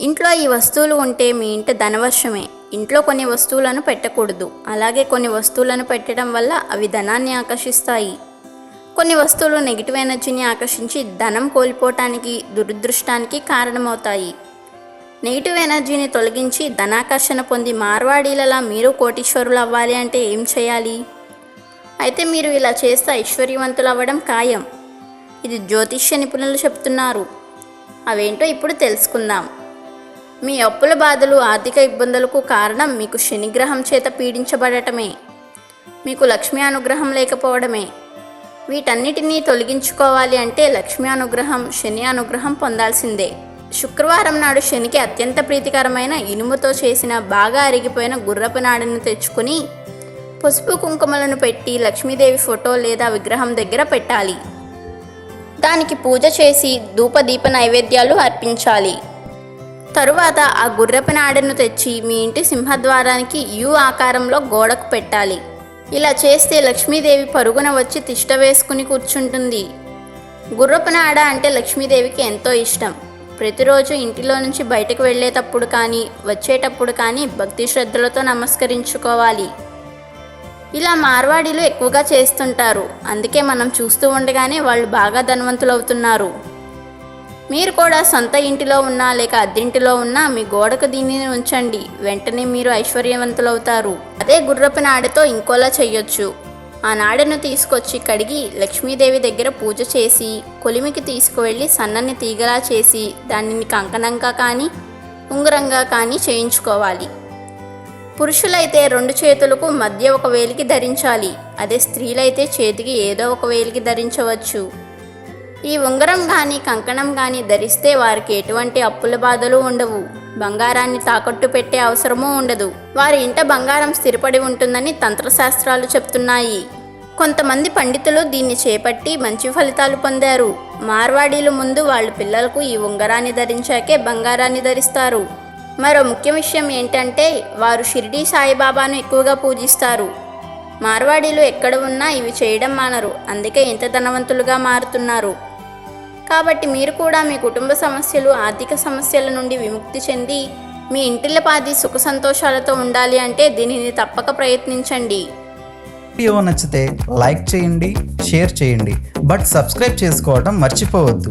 ఇంట్లో ఈ వస్తువులు ఉంటే మీ ఇంటి ధనవర్షమే. ఇంట్లో కొన్ని వస్తువులను పెట్టకూడదు. అలాగే కొన్ని వస్తువులను పెట్టడం వల్ల అవి ధనాన్ని ఆకర్షిస్తాయి. కొన్ని వస్తువులు నెగిటివ్ ఎనర్జీని ఆకర్షించి ధనం కోల్పోవటానికి దురదృష్టానికి కారణమవుతాయి. నెగిటివ్ ఎనర్జీని తొలగించి ధనాకర్షణ పొంది మార్వాడీలలా మీరు కోటీశ్వరులు అవ్వాలి అంటే ఏం చేయాలి? అయితే మీరు ఇలా చేస్తే ఐశ్వర్యవంతులు అవ్వడం ఖాయం. ఇది జ్యోతిష్య నిపుణులు చెప్తున్నారు. అవేంటో ఇప్పుడు తెలుసుకుందాం. మీ అప్పుల బాధలు ఆర్థిక ఇబ్బందులకు కారణం మీకు శనిగ్రహం చేత పీడించబడటమే. మీకు లక్ష్మీ అనుగ్రహం లేకపోవడమే. వీటన్నిటినీ తొలగించుకోవాలి అంటే లక్ష్మీ అనుగ్రహం శని అనుగ్రహం పొందాల్సిందే. శుక్రవారం నాడు శనికి అత్యంత ప్రీతికరమైన ఇనుముతో చేసిన బాగా అరిగిపోయిన గుర్రపు నాడును తెచ్చుకుని పసుపు కుంకుమలను పెట్టి లక్ష్మీదేవి ఫోటో లేదా విగ్రహం దగ్గర పెట్టాలి. దానికి పూజ చేసి ధూపదీప నైవేద్యాలు అర్పించాలి. తరువాత ఆ గుర్రపు నాడను తెచ్చి మీ ఇంటి సింహద్వారానికి యు ఆకారంలో గోడకు పెట్టాలి. ఇలా చేస్తే లక్ష్మీదేవి పరుగున వచ్చి తిష్ట వేసుకుని కూర్చుంటుంది. గుర్రపు నాడ అంటే లక్ష్మీదేవికి ఎంతో ఇష్టం. ప్రతిరోజు ఇంటిలో నుంచి బయటకు వెళ్ళేటప్పుడు కానీ వచ్చేటప్పుడు కానీ భక్తి శ్రద్ధలతో నమస్కరించుకోవాలి. ఇలా మార్వాడీలు ఎక్కువగా చేస్తుంటారు. అందుకే మనం చూస్తూ ఉండగానే వాళ్ళు బాగా ధనవంతులు అవుతున్నారు మీరు కూడా సొంత ఇంటిలో ఉన్నా లేక అద్దెంటిలో ఉన్నా మీ గోడకు దీనిని ఉంచండి. వెంటనే మీరు ఐశ్వర్యవంతులవుతారు. అదే గుర్రపు నాడతో ఇంకోలా చెయ్యొచ్చు. ఆ నాడను తీసుకొచ్చి కడిగి లక్ష్మీదేవి దగ్గర పూజ చేసి కొలిమికి తీసుకువెళ్ళి సన్నని తీగలా చేసి దానిని కంకణంగా కానీ ఉంగరంగా కానీ చేయించుకోవాలి. పురుషులైతే రెండు చేతులకు మధ్య ఒక వేలికి ధరించాలి. అదే స్త్రీలైతే చేతికి ఏదో ఒక వేలికి ధరించవచ్చు. ఈ ఉంగరం కానీ కంకణం కానీ ధరిస్తే వారికి ఎటువంటి అప్పుల బాధలు ఉండవు. బంగారాన్ని తాకట్టు పెట్టే అవసరమూ ఉండదు. వారి ఇంట బంగారం స్థిరపడి ఉంటుందని తంత్రశాస్త్రాలు చెప్తున్నాయి. కొంతమంది పండితులు దీన్ని చేపట్టి మంచి ఫలితాలు పొందారు. మార్వాడీలు ముందు వాళ్ళ పిల్లలకు ఈ ఉంగరాన్ని ధరించాకే బంగారాన్ని ధరిస్తారు. మరో ముఖ్య విషయం ఏంటంటే వారు షిరిడీ సాయిబాబాను ఎక్కువగా పూజిస్తారు. మార్వాడీలు ఎక్కడ ఉన్నా ఇవి చేయడం మానరు. అందుకే ఇంత ధనవంతులుగా మారుతున్నారు. కాబట్టి మీరు కూడా మీ కుటుంబ సమస్యలు ఆర్థిక సమస్యల నుండి విముక్తి చెంది మీ ఇంటిల్లపాది సుఖ సంతోషాలతో ఉండాలి అంటే దీనిని తప్పక ప్రయత్నించండి. వీడియో నచ్చితే లైక్ చేయండి షేర్ చేయండి. బట్ సబ్స్క్రైబ్ చేసుకోవడం మర్చిపోవద్దు.